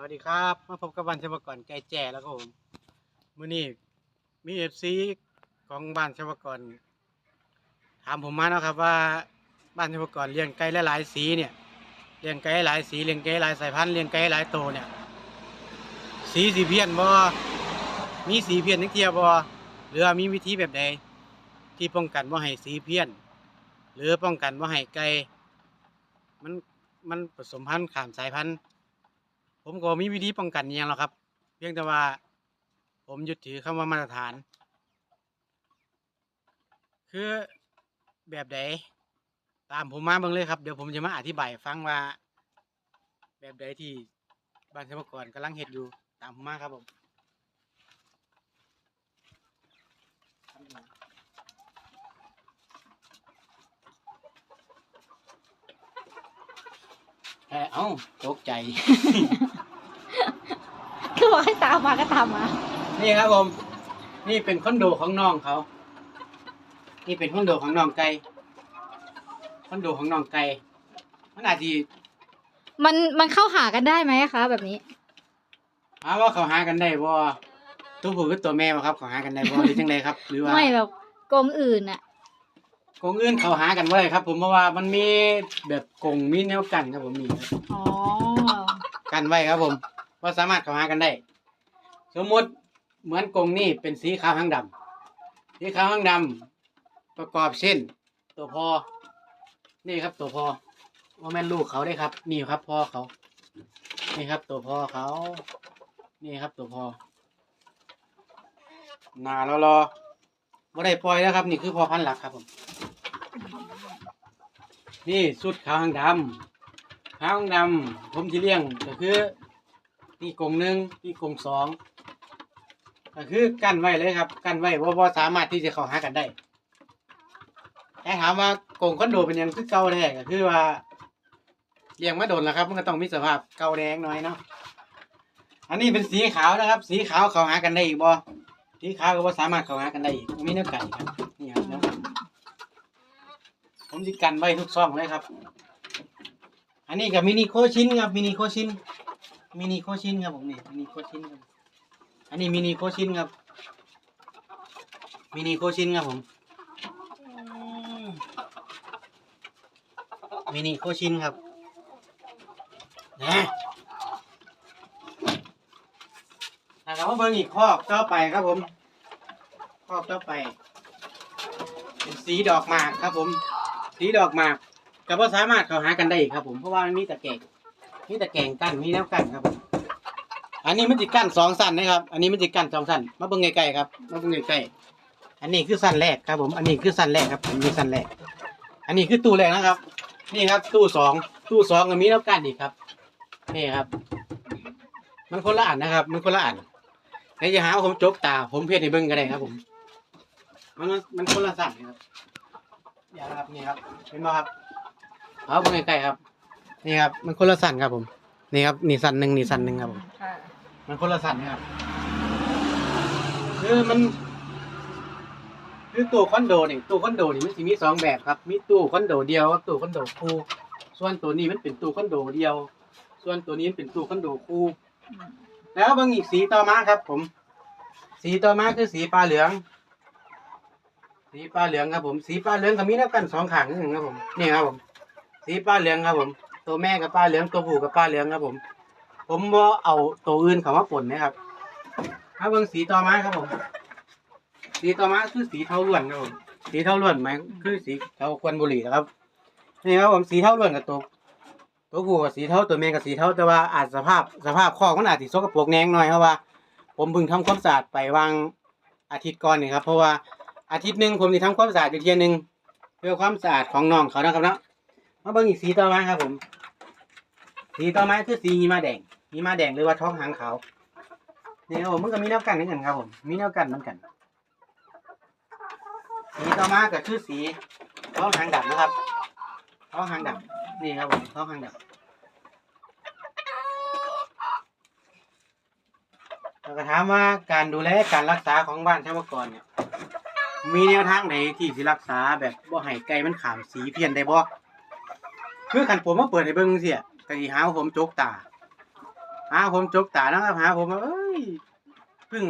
สวัสดีครับ มาพบกับบ้านชาวกรไก่แจ่แล้วก็ผมมื้อนี้มีเอฟซีของบ้านชาวกรถามผมมาเนาะครับว่าบ้านชาวกรเลี้ยงไก่หลายๆสีเนี่ยเลี้ยงไก่หลายสีเลี้ยงไก่หลายสายพันธุ์เลี้ยงไก่หลายโตวเนี่ย สีสีเพี้ยนบ่มีสีเพี้ยนทั้งเทียบ่หรือว่ามีวิธีแบบใดที่ป้องกันว่าให้สีเพี้ยน หรือป้องกันว่าให้ไก่มันมันผสมพันธุ์ข้ามสายพันธุ์ ผมก็มีวิธีป้องกันอย่างหรอกครับ เพียงแต่ว่า ผมยึดถือคำว่ามาตรฐาน คือแบบใดตามผมมาเบิ่งเลยครับเดี๋ยวผมจะมาอธิบายฟังว่า แบบใดที่บ้านสมกรกำลังเห็ดอยู่ตามผมมาครับผม เอ้ยเอ้าตกใจคือบอกให้ตามมาก็ตามมา นี่ครับผม นี่เป็นคอนโดของน้องเขา นี่เป็นคอนโดของน้องไก่คอนโดของน้องไก่มันอาจจะมันมันเข้าหากันได้ไหมคะ แบบนี้ถามว่าเขาหากันได้บ่ตัวผู้กับตัวแม่บ่ครับ เขาหากันได้บ่หรือจังไดครับ หรือว่าไม่แบบกรงอื่นอะ กงอื่นเขาหากันบ่ได้ครับ ผมเพราะว่ามันมีแบบกงมีแนวกันครับผมมีครับอ๋อกันไว้ครับผมว่าสามารถเขาหากันได้ สมมุติเหมือนกรงนี่เป็นสีขาวหางดำสีขาวหางดำประกอบเช่น ตัวพอ นี่ครับตัวพอว่าแม่นลูกเขาได้ครับ นี่ครับพ่อเขา นี่ครับตัวพ่อเขา นี่ครับตัวพ่อหนาแล้วรอบ่ได้ปล่อยแล้วครับ นี่คือพ่อพันธุ์หลักครับผม นี่สุดขาวหางดำขาวหางดำผมที่เลี้ยงก็คือนี่กรงหนึ่งนี่กรงสองก็คือกั้นไว้เลยครับ กั้นไว้ว่าว่สามารถที่จะเข้าหากันได้แต่ถามว่ากรงคอนโดเป็นยังคือเก่าแท้ก็คือว่าเลี้ยงมาโดนแล้วครับมันก็ต้องมีสภาพเก่าแดงหน่อยเนาะอันนี้เป็นสีขาวนะครับ สีขาวเข้าหากันได้อีกบ่สีขาวก็บ่สามารถเข้าหากันได้อีกมีเนื้อไก่ครับนี่ครับ ผมจะกันไว้ทุกซองเลยครับ อันนี้กับมินิโคชินครับมินิโคชินมินิโคชินครับผมนี่มินิโคชินครับอันนี้มินิโคชินครับมินิโคชินครับผมมินิโคชินครับนะแล้วก็มาเบิ่งอีกคอกต่อไปครับผมคอกต่อไป เป็นสีดอกหมากครับผม สีดอกหมากก็บ่สามารถเข้าหากันได้ครับ ผมเพราะว่ามันมีตะแกรงมีตะแกรงกั้นมีแนวกั้นครับผมอันนี้มันจะกั้นสองสั้นนะครับ อันนี้มันจะกั้นสองสั้นมาเบิ่งใกล้ๆครับมาเบิ่งใกล้ๆอันนี้คือสั้นแรกครับ ผมอันนี้คือสั้นแรกครับผมมีสั้นแรก อันนี้คือตู้แรกนะครับ นี่ครับ ตู้สองตู้สองก็มีแล้วกั้นอีกครับนี่ครับ มันคนละอันนะครับ มันคนละอันใครจะหาว่าผมจกตา ผมเพี้ยรให้เบิ่งก็ได้ครับ ผม มันมันคนละสั่นครับ อย่าครับนี่ครับเห็นไหมครับเอาเบิ่งใกล้ๆครับ นี่ครับ มันคนละสั่นครับผม นี่ครับนี่สั่นหนึ่งนี่สั่นหนึ่งครับผม ค่ะมันคนละสั่นนะครับคือมัน คือตู้คอนโดนี่ตู้คอนโดนี่มันสิมีสองแบบครับ มีตู้คอนโดเดียวกับตู้คอนโดคู่ ส่วนตัวนี้มันเป็นตู้คอนโดเดียว ส่วนตัวนี้มันเป็นตู้คอนโดคู่ แล้วเบางอีกสีต่อมาครับ ผม สีต่อมาคือสีปลาเหลือง สีปลาเหลืองครับผม สีปลาเหลืองก็มีแล้วกันสองขางนึงครับผม นี่ครับผม สีปลาเหลืองครับผม ตัวแม่กับปลาเหลืองตัวผู้กับปลาเหลืองครับผม ผมว่าเอาตัวอื่นเขามาป่นนะครับถ้าเบิ่งสีต่อมาครับผม สีต่อมาคือสีเทาล้วนครับผม สีเทาล้วนไหมคือสีเทาควันบุหรี่นะครับ นี่ครับผมสีเทาล้วนกับตัวตัวผู้กับสีเทาตัวเมียกับสีเทาแต่ว่าอาจสภาพสภาพคอกมันอาจสิสกปรกแหนงหน่อยเพราะว่า ผมเพิ่งทำความสะอาดไปวางอาทิตย์ก่อนนี่ครับ เพราะว่า อาทิตย์หนึ่งผมจะทำความสะอาดอยู่เทียหนึ่งเพื่อความสะอาดของน้องเขานะครับเนาะมาเบิ่งอีกสีต่อมาครับผม สีต่อมาคือสีหิมะแดงหิมะแดงหรือว่าท้องหางขาวนี่ครับผมมันก็มีแนวกันเหมือนกันครับผมมีแนวกันเหมือนกัน สีต่อมาก็คือสีท้องหางดำนะครับท้องหางดำนี่ครับผมท้องหางดำเราก็ถามว่าการดูแลการรักษาของบ้านชาวกรเนี่ย มีแนวทางไหนที่สิรักษาแบบบ่ให้ไก่มันขามสีเพี้ยนได้บ่คือขันผมมาเปิดให้เบิ่งเสียก็สิหาว่าผมจกตาหาผมจกตานะครับหาผมว่าเอ้ยเพิ่ง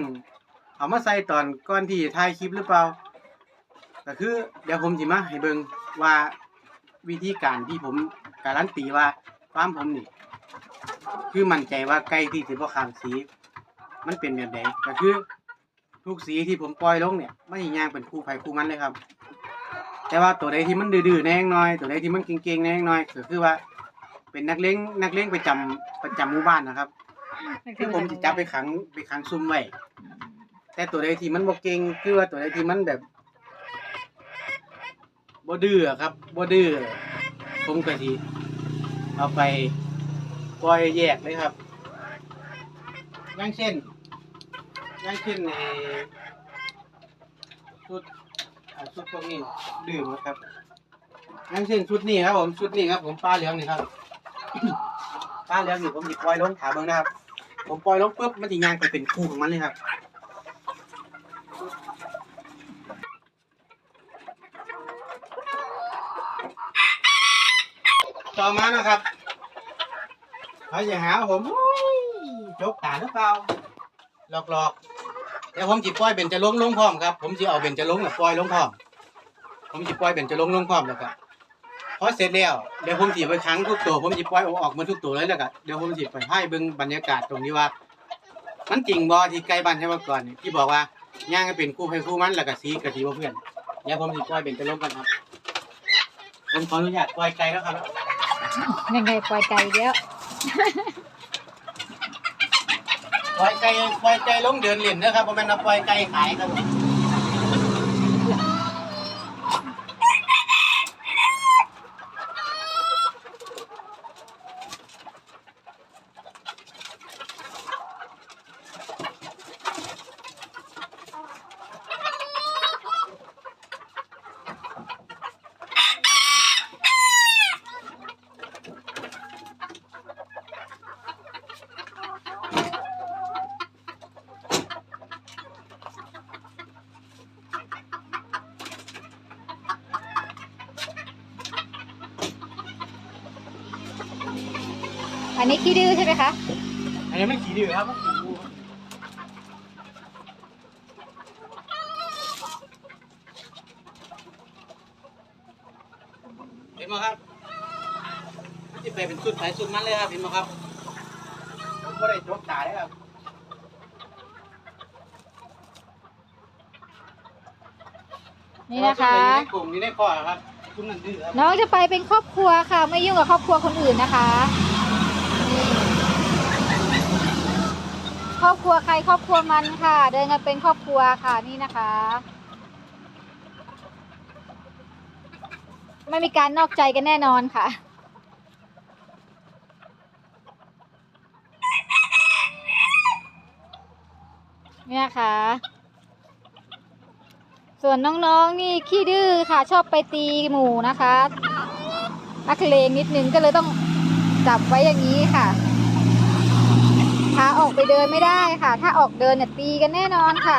เอามาใส่ตอนก่อนที่ถ่ายคลิปหรือเปล่าก็คือเดี๋ยวผมสิมาให้เบิ่งว่าวิธีการที่ผมการันตีว่าฟาร์มผมนี่คือมั่นใจว่าไก่ที่สิบ่ขามสี มันเป็นแบบไหนก็คือ ทุกสีที่ผมปล่อยลงเนี่ยไม่ย่างเป็นคู่ไผคู่มันเลยครับ แต่ว่าตัวใดที่มันดื้อๆแน่งน้อย ตัวใดที่มันเก่งๆแน่งน้อยก็คือว่า เป็นนักเลี้ยงนักเลี้ยงประจำประจำหมู่บ้านนะครับคือผมจะจับไปขังไปขังซุ่มไว้แต่ตัวใดที่มันบ่เก่งคือว่าตัวใดที่มันแบบบ่ดื้อครับบ่ดื้อผมก็สิเอาไปปล่อยแยกเลยครับอย่างเช่น อย่างเช่นในชุดอ่าชุดพวกนี้ดื้อหมครับอย่างเช่นชุดนี้ครับผมชุดนี้ครับ ผมปลาเหลืองนี่ครับ ปลาเหลืองนี่ผมหยิบปล่อยลงขาเบิ่งนะครับ ผมปล่อยลงปุ๊บมันจะยางไปเป็นคู่ของมันเลยครับต่อมานะครับเขาจะหาผมโอ้ยจกตาหรือเปล่า หลอกหลอกๆ เดี๋ยวผมจิปล่อยเป็นจะลงลงพร้อมครับ ผมจะเอาเป็นจะลงกับปล่อยลงพร้อม ผมจิปล่อยเป็นจะลงลงพร้อมแล้วก็พอเสร็จแล้วเดี๋ยวผมจิไปขังทุกตัวผมจิปล่อยออกมาทุกตัวเลยแล้วก็เดี๋ยวผมจิไปให้เบิ่งบรรยากาศตรงนี้ว่า มันจริงบ่ที่ใกล้บ้านใช่ไหมก่อนนี่ที่บอกว่าย่างก็เป็นคู่ให้คู่มันแล้วก็สีกับสีบ่เพื่อนเดี๋ยวผมจิปล่อยเป็นจะลงกันครับผมขออนุญาตปล่อยไกลแล้วครับยังไงปล่อยไก่เดียว ปล่อยไก่ปล่อยไก่ลงเดินเล่นนะครับเพราะมันเอาปล่อยไก่ขายครับผม ขี้ดื้อใช่ไหมคะ อันนี้มันขี่ดื้อครับมันขี่ดื้อเห็นไหมครับมันจะไปเป็นสุดสายสุดมันเลยครับเห็นไหมครับผมก็ได้จกตาเลยครับนี่นะคะอยู่ในกลุ่มอยู่ในข้อครับคุณนั่นดื้อครับน้องจะไปเป็นครอบครัวค่ะ ไม่ยุ่งกับครอบครัวคนอื่นนะคะ ครอบครัวใครครอบครัวมันค่ะ เดินกันเป็นครอบครัวค่ะนี่นะคะ ไม่มีการนอกใจกันแน่นอนค่ะ เนี่นะคะส่วนน้องๆนี่ขี้ดื้อค่ะ ชอบไปตีหมูนะคะนักเลงนิดนึงก็เลยต้องจับไว้อย่างนี้ค่ะ พาออกไปเดินไม่ได้ค่ะ ถ้าออกเดินเนี่ยตีกันแน่นอนค่ะ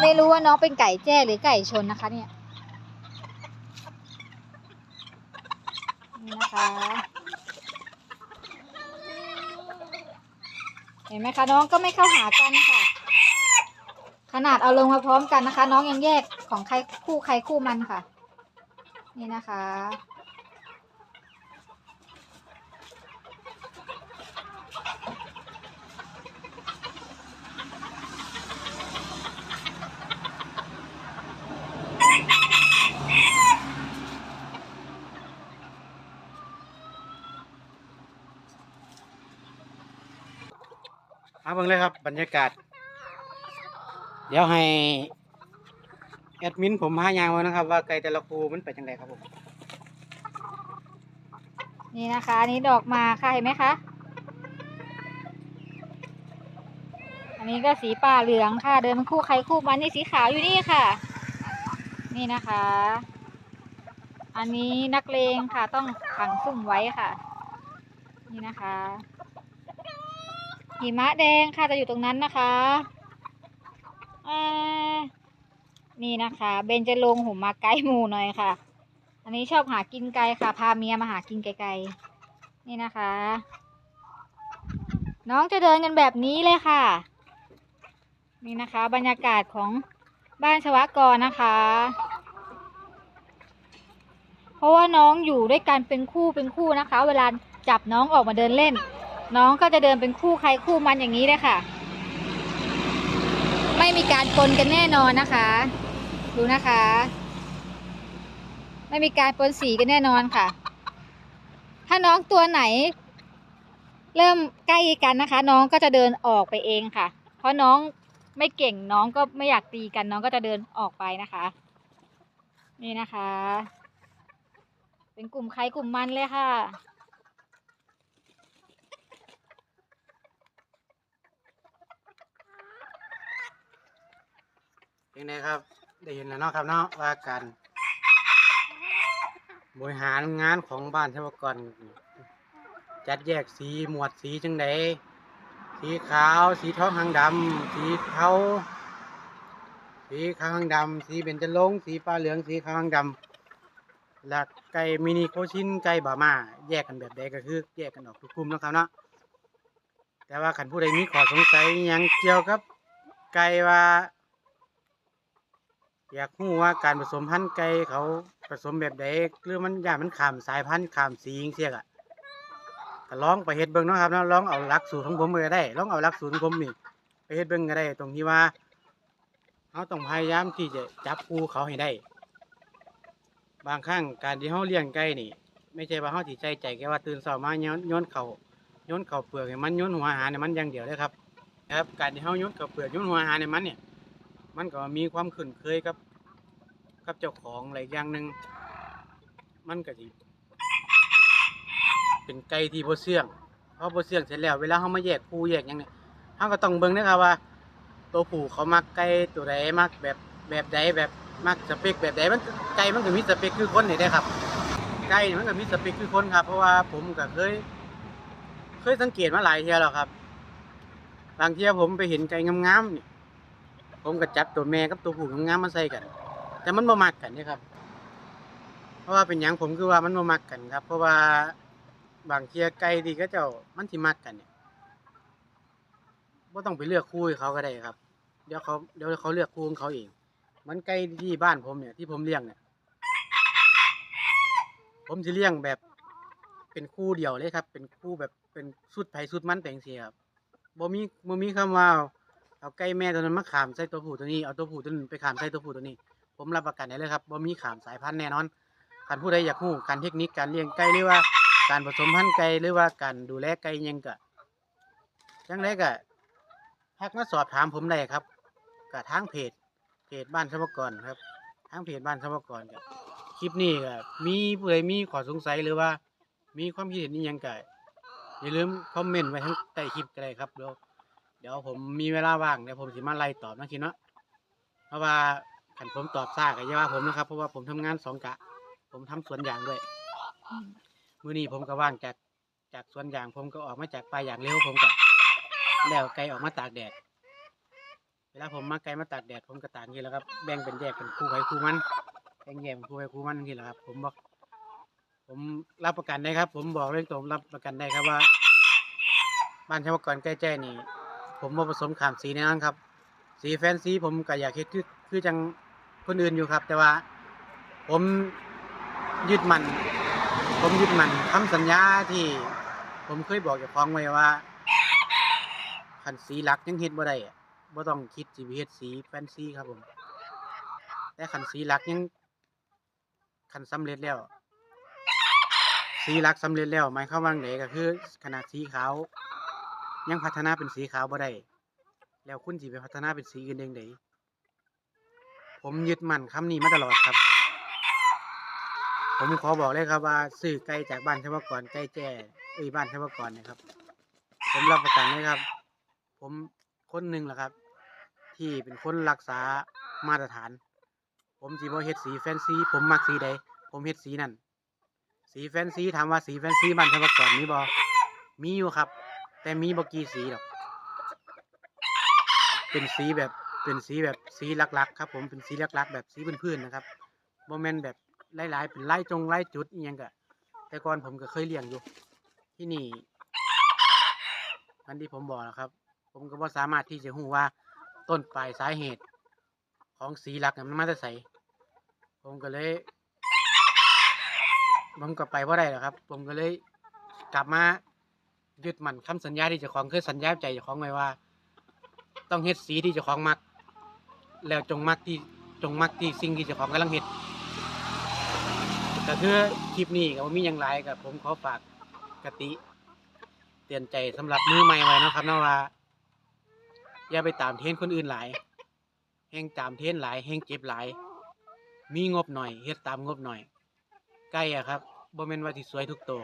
ไม่รู้ว่าน้องเป็นไก่แจ้หรือไก่ชนนะคะเนี่ยนี่นะคะ เห็นไหมคะน้องก็ไม่เข้าหากันค่ะ ขนาดเอาลงมาพร้อมกันนะคะ น้องยังแยกของใครคู่ใครคู่มันค่ะ นี่นะคะ มาเบิ่งเลยครับ บรรยากาศ เดี๋ยวให้แอดมินผมหายางไว้นะครับ ว่าไก่แต่ละคูมันเป็นยังไงครับผมนี่นะคะอันนี้ดอกมาค่ะเห็นไหมคะ อันนี้ก็สีป่าเหลืองค่ะ เดินเป็นคู่ใครคู่มันนี่สีขาวอยู่นี่ค่ะ นี่นะคะ อันนี้นักเลงค่ะต้องขังซุ่มไว้ค่ะ นี่นะคะ หิมะแดงค่ะจะอยู่ตรงนั้นนะคะนี่นะคะ เบนจะลงหุมมาไกลหมูหน่อยค่ะ อันนี้ชอบหากินไกลค่ะ พาเมียมาหากินไกลๆ นี่นะคะ น้องจะเดินกันแบบนี้เลยค่ะ นี่นะคะ บรรยากาศของบ้านชวากรนะคะ เพราะว่าน้องอยู่ด้วยกันเป็นคู่เป็นคู่นะคะ เวลาจับน้องออกมาเดินเล่น น้องก็จะเดินเป็นคู่ใครคู่มันอย่างนี้เลยค่ะ ไม่มีการปนกันแน่นอนนะคะ ดูนะคะ ไม่มีการปนสีกันแน่นอนค่ะ ถ้าน้องตัวไหน เริ่มใกล้กันนะคะ น้องก็จะเดินออกไปเองค่ะ เพราะน้องไม่เก่งน้องก็ไม่อยากตีกันน้องก็จะเดินออกไปนะคะ นี่นะคะ เป็นกลุ่มใครกลุ่มมันเลยค่ะ เป็นไงครับ ได้เห็นแล้วเนาะครับเนาะว่าการบริหารงานของบ้านเทวกรจัดแยกสีหมวดสีจังไดสีขาว สีท้องหางดำสีเทาสีขาวหางดำสีเบญจรงสีฟ้าเหลืองสีขาวหางดำและไก่มินิโคชินไก่บามาแยกกันแบบใดก็คือ แยกกันออกทุกกลุ่มนะครับเนาะแต่ว่าขันผู้ใดมีข้อสงสัยยังเกี่ยวกับไก่ว่า อยากรู้ว่าการผสมพันธุ์ไก่เขาผสมแบบใดหรือมันย่านมันขามสายพันธุ์ขามสีจังเสียกอะก็ลองไปเฮ็ดเบิ่งเนาะครับเนาะลองเอาหลักสูตรของผมก็ได้ลองเอาหลักสูตรของผมนี่ไปเฮ็ดเบิ่งก็ได้ ตรงที่ว่าเราต้องพยายามที่จะจับคู่เขาให้ได้ บางครั้งการที่เฮาเลี้ยงไก่นี่ ไม่ใช่ว่าเฮาสิใจใจแค่ว่าตื่นเช้ามาโยนโยนเขาโยนเขาเปลือกให้มันโยนหัวอาหารให้มันอย่างเดียวเลยครับนะครับ การที่เฮาโยนเขาเปลือกโยนหัวอาหารให้มันเนี่ย มันก็มีความคุ้นเคยกับ กับเจ้าของอะไรอย่างหนึ่งมันก็สิเป็นไก่ที่บ่เสื่องพอบ่เสื่องเสร็จแล้วเวลาเฮามาแยกคู่แยกหยังเนี่ยเฮาก็ต้องเบิ่งนะครับว่า ตัวผู้เขามักไก่ตัวใดมักแบบแบบใดแบบมักสเปคแบบใดมันไก่มันก็มีสเปคคือคนนี่ได้ครับไก่นี่มันก็มีสเปคคือคนครับเพราะว่าผมก็เคย เคยสังเกตมาหลายเที่ยแล้วครับบางเที่ยผมไปเห็นไก่งามๆนี่ ผมก็จับตัวแม่กับตัวผู้งามๆมาใส่กัน แต่มันบ่มักกันนี่ครับ เพราะว่าเป็นหยังผมคือว่ามันบ่มักกันครับ เพราะว่าบางเทียไก่ที่เขาเจ้ามันสิมักกันเนี่ยบ่ต้องไปเลือกคู่ให้เขาก็ได้ครับ เดี๋ยวเขาเดี๋ยวเขาเลือกคู่ของเขาเอง มันไก่ที่บ้านผมเนี่ยที่ผมเลี้ยงเนี่ย ผมสิเลี้ยงแบบเป็นคู่เดียวเลยครับ เป็นคู่แบบเป็นสุดไผสุดมันแต่งเสียครับบ่มีบ่มีคำว่า เอาไก่แม่ตัวนั้นมาขามใส่ตัวผู้ตัวนี้เอาตัวผู้ตัวนึงไปขามใส่ตัวผู้ตัวนี้ ผมรับประกันได้เลยครับว่ามีขามสายพันธุ์แน่นอนการผู้ใดอยากรู้การเทคนิคการเลี้ยงไก่หรือว่าการผสมพันธุ์ไก่หรือว่าการดูแลไก่ยังก็จังไดก็ทักมาสอบถามผมได้ครับกับทางเพจเพจบ้านสมกรครับทางเพจบ้านสมกรก็คลิปนี้ก็มีผู้ใดมีข้อสงสัยหรือว่า มีความคิดเห็นยังก็อย่าลืมคอมเมนต์ไว้ทั้งใต้คลิปก็ได้ครับเดี๋ยว เดี๋ยวผมมีเวลาว่างเดี๋ยวผมสิมาไล่ตอบนะคิดเนาะเพราะว่าขันผมตอบซากอย่าว่าผมนะครับ เพราะว่าผมทำงานสองกะ ผมทำสวนยางด้วยมื้อนี้ผมก็ว่างจากจากสวนยางผมก็ออกมาจากป่ายางเร็วผมก็แล้วไก่ออกมาตากแดด เวลาผมมาไก่มาตากแดดผมก็ตากอย่างนี้แหล้วครับแบ่งเป็นแยกเป็นคู่ไผคู่มันแบ่งแยกเป็นคู่ไผคู่มันนี้แหละครับ ผมบอก ผมรับประกันได้ครับ ผมบอกเรื่องตรงรับประกันได้ครับว่า บ้านชาวกรใกล้แจนี่ ผมมาผสมขามสีแน่นอนครับ สีแฟนซีผมก็อยากเฮ็ดคือคือจังคนอื่นอยู่ครับ แต่ว่า ผมยึดมัน ผมยึดมันคำสัญญาที่ผมเคยบอกเจ้าของไว้ว่าคันสีหลักยังเฮ็ดบ่ได้อะบ่ต้องคิดสิเฮ็ดสีแฟนซีครับผม แต่คันสีหลักยังคันสำเร็จแล้ว สีหลักสำเร็จแล้วหมายความว่าไงก็คือขนาดสีขาว ยังพัฒนาเป็นสีขาวบ่ได้แล้วคุณสิไปพัฒนาเป็นสีอื่นเองได้ผมยึดมั่นคำนี้มาตลอดครับ ผมขอบอกเลยครับว่าซื้อไก่จากบ้านชาวกรไก่แจ้เอ้ยบ้านชาวกรนี่ยครับ ผมรับประกันเลยครับ ผมคนหนึ่งแหละครับ ที่เป็นคนรักษามาตรฐาน ผมสิบ่เฮ็ดสีแฟนซี ผมมักสีใดผมเฮ็ดสีนั่นสีแฟนซีถามว่าสีแฟนซีบ้านชาวกรมีบ่มีอยู่ครับ แต่มีบกี่สีหรอก เป็นสีแบบ เป็นสีแบบสีหลักๆ ครับ ผมเป็นสีหลักๆ แบบสีพื้นๆนะครับโมเมนแบบหลายๆเป็นไล่จงไล่จุดยังกะแต่ก่อนผมก็เคยเลี้ยงอยู่ ที่นี่หคันที่ผมบอกนะครับ ผมก็บ่สามารถที่จะรู้ว่าต้นปลายสาเหตุของสีหลักมันมาจากไสผมก็เลยผมก็ไปบ่ได้หรอครับ ผมก็เลยกลับมา ยึดมั่นคำสัญญาที่เจ้าของเคยสัญญาบใจเจ้าของไว้ว่า ต้องเฮ็ดสีที่เจ้าของมัก แล้วจงมักที่จงมักที่สิ่งที่เจ้าของกำลังเฮ็ดก็คือคลิปนี้ก็บ่มีหยังหลายกับผมขอฝากกติ เตือนใจสำหรับมือใหม่ไว้นะครับนะว่า อย่าไปตามเทรนด์คนอื่นหลายแห่งตามเทรนด์หลายแห่งเจ็บหลาย มีงบหน่อยเฮ็ดตามงบหน่อย ไก่อะครับบ่แม่นว่าสิสวยทุกตัว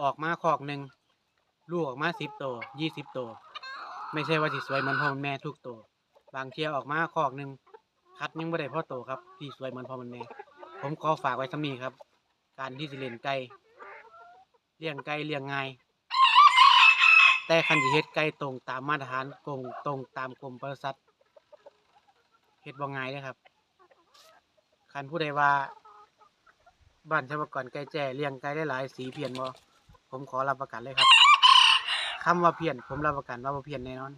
ออกมาคอกหนึ่ง ลูกออกมาสิบตัวยี่สิบตัว ไม่ใช่ว่าสิสวยเหมือนพ่อเหมือนแม่ทุกตัว บางเที่ยออกมาคอกหนึ่งคัดยังบ่ได้พ่อโตครับที่สวยเหมือนพ่อเหมือนแม่ ผมขอฝากไว้สำนีครับ การที่สิเล่นไก่เลี้ยงไก่เลี้ยงง่ายแต่คันสิเฮ็ดไก่ตรงตามมาตรฐานกงตรงตามกรมปศุสัตว์เฮ็ดบ่ง่ายเด้ครับคันผู้ใดว่าบ้านชาวบ้านไก่แจ้เลี้ยงไก่ได้หลายสีเพียนบ่ผมขอรับประกันเลยครับ คำว่าเพี้ยน ผมรับประกันว่าบ่เพี้ยนแน่นอน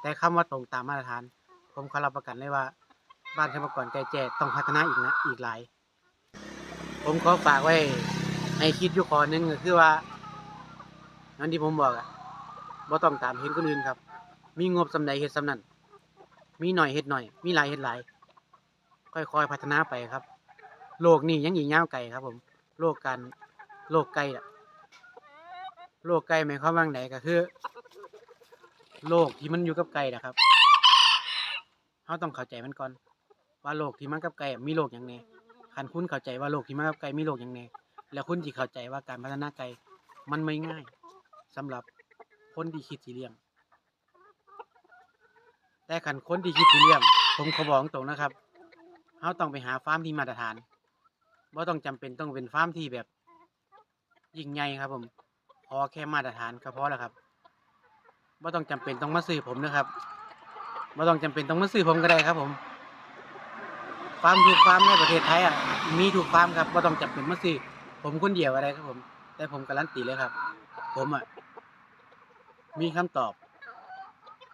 แต่คำว่าตรงตามมาตรฐาน ผมขอรับประกันเลยว่า บ้านชาวบ้านไก่แจต้องพัฒนาอีกนะอีกหลาย ผมขอฝากไว้ให้คิดอยู่ข้อหนึงก็คือว่านั่นที่ผมบอกอะบ่ต้องตามเห็นคนอื่นครับ มีงบสำใดเฮ็ดสำนั้นมีหน่อยเฮ็ดหน่อย มีหลายเฮ็ดหลาย ค่อยๆพัฒนาไปครับ โลกนี้ยังอีกยาวไกลครับ ผม โลกการโลกไกลอะ โลกไกลหมายความว่าไหนก็คือโลกที่มันอยู่กับไกลนะครับเราต้องเข้าใจมันก่อน ว่าโลกที่มันกับไกลอะมีโลกอย่างแน่คันคุณเข้าใจว่าโลกที่มันกับไกลมีโลกอย่างแน่แล้วคุณที่เข้าใจว่าการพัฒนาไกลมันไม่ง่ายสำหรับคนที่คิดสิเลี้ยง แต่คันคนที่คิดสิเลี้ยง ผมขอบอกตรงนะครับเราต้องไปหาฟาร์มที่มาตรฐานว่าต้องจำเป็นต้องเป็นฟาร์มที่แบบยิ่งใหญ่ครับผม อแค่มาตรฐานก็พอแล้วครับว่ต้องจำเป็นต้องมาซื้อผมนะครับว่ต้องจำเป็นต้องมาซื้อผมก็ได้ครับ ผมฟาร์มทุกฟาร์มในประเทศไทยอะมีทุกฟาร์มครับว่ต้องจำเป็นมาซื้อผมคนเดียวอะไรครับผม แต่ผมการันตีเลยครับ ผมอะมีคำตอบ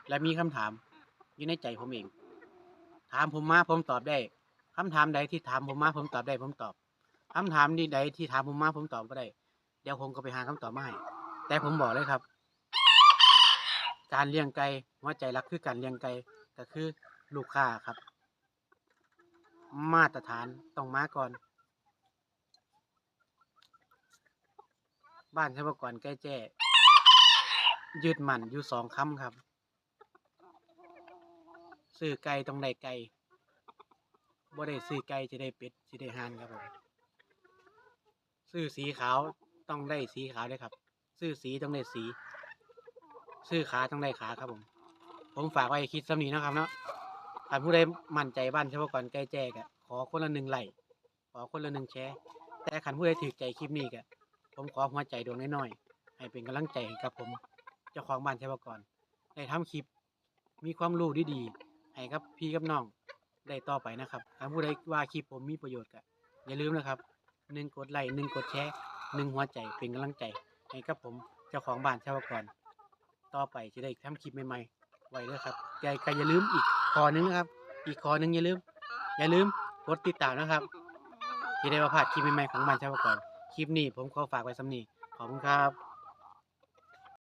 และมีคำถามอยู่ในใจผมเอง ถามผมมาผมตอบได้คำถามใดที่ถามผมมาผมตอบได้ผมตอบคำถามใดที่ถามผมมาผมตอบก็ได้ ดี๋ยวผมก็ไปหาคำตอบมาให้แต่ผมบอกเลยครับ การเลี้ยงไก่หัวใจรักคือการเลี้ยงไก่ก็คือลูกค้าครับ มาตรฐานต้องมาก่อน บ้านชาวก่อนใกล้แจ้ยืดมันอยู่สองคำครับซื้อไก่ต้องได้ไก่บ่ได้ซื้อไก่จะได้เป็ดจะได้ห่านครับผมซื้อสีขาว ต้องได้สีขาวด้วยครับ ซื้อสีต้องได้สี ซื้อขาต้องได้ขาครับผม ผมฝากไว้คิดสำนีนะครับเนาะถ้าผู้ใดมั่นใจบ้านเฉพาะก่อนใกล้แจ้กะขอคนละหนึ่งไลค์ขอคนละหนึ่งแชร์แต่ขันผู้ใดถือใจคลิปนี้กะผมขอหัวใจดวงน้อยๆให้เป็นกำลังใจให้กับผมเจ้าของบ้านเฉพาะก่อนได้ทำคลิปมีความรู้ดีๆให้กับพี่กับน้องได้ต่อไปนะครับถ้าผู้ใดว่าคลิปผมมีประโยชน์ก็อย่าลืมนะครับหนึ่งกดไลค์หนึ่งกดแชร์ หนึ่งหัวใจเป็นกำลังใจให้กับผมเจ้าของบ้านชาะก่อนต่อไปจะได้ทำคลิปใหม่ๆไว้ด้วยครับอย่าก็อย่าลืมอีกคอหนึงนะครับ อีกคอหนึงอย่าลืม อย่าลืมกดติดตามนะครับจะได้มาพลาดคลิปใหม่ๆของบ้านชาะก่อนคลิปนี้ผมขอฝากไว้สำนีขอบคุณครับ